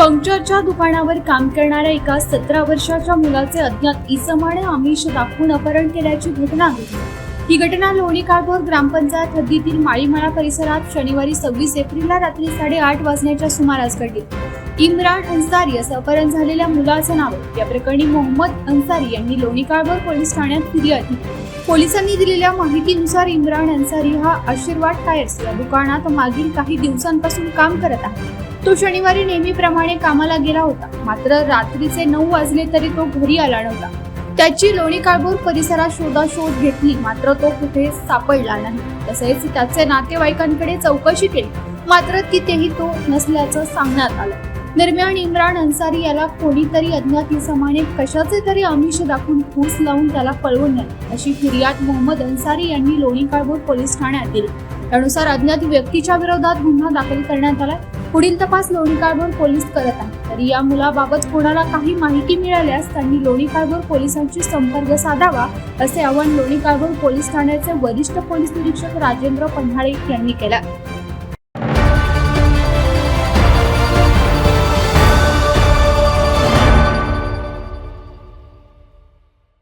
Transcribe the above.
पंक्चरच्या दुकानावर काम करणाऱ्या एका सतरा वर्षाच्या मुलाचे अज्ञात इसमाने आमिष दाखवून अपहरण केल्याची घटना घडली. ही घटना लोणी काळभोर ग्रामपंचायत हद्दीतील माळीमाळा परिसरात शनिवारी सव्वीस एप्रिलला रात्री साडेआठ वाजण्याच्या सुमारास घडली. इम्रान अन्सारी असं अपहरण झालेल्या मुलाचं नाव या प्रकरणी मोहम्मद अन्सारी यांनी लोणी काळभोर पोलीस ठाण्यात फिर्याद दिली. पोलिसांनी दिलेल्या माहितीनुसार इम्रान अन्सारी हा आशीर्वाद टायर्स या दुकानात मागील काही दिवसांपासून काम करत आहे. तो शनिवारी नेहमीप्रमाणे कामाला गेला होता. मात्र रात्रीचे नऊ वाजले तरी तो घरी आला नव्हता. त्याची लोणी काळभोर परिसरात शोधाशोध घेतली. मात्र तो कुठे सापडला नाही. तसेच त्याचे नातेवाईकांकडे चौकशी केली. मात्र तिथेही तो नसल्याचं सांगण्यात आलं. दरम्यान इम्रान अन्सारी याला कोणीतरी अज्ञात इसमाने कशाचे तरी आमिष दाखवून फूस लावून त्याला पळवून अशी फिर्याद मोहम्मद अन्सारी यांनी लोणी काळभोर पोलीस ठाण्यात दिली. त्यानुसार अज्ञात व्यक्तीच्या विरोधात गुन्हा दाखल करण्यात आला. पुढील तपास लोणी काळभोर पोलीस करत आहेत. तरी या मुलाबाबत कोणाला काही माहिती मिळाल्यास त्यांनी लोणी काळभोर पोलिसांशी संपर्क साधावा असे आवाहन लोणी काळभोर पोलीस ठाण्याचे वरिष्ठ पोलीस निरीक्षक राजेंद्र पन्हाळे यांनी केलं.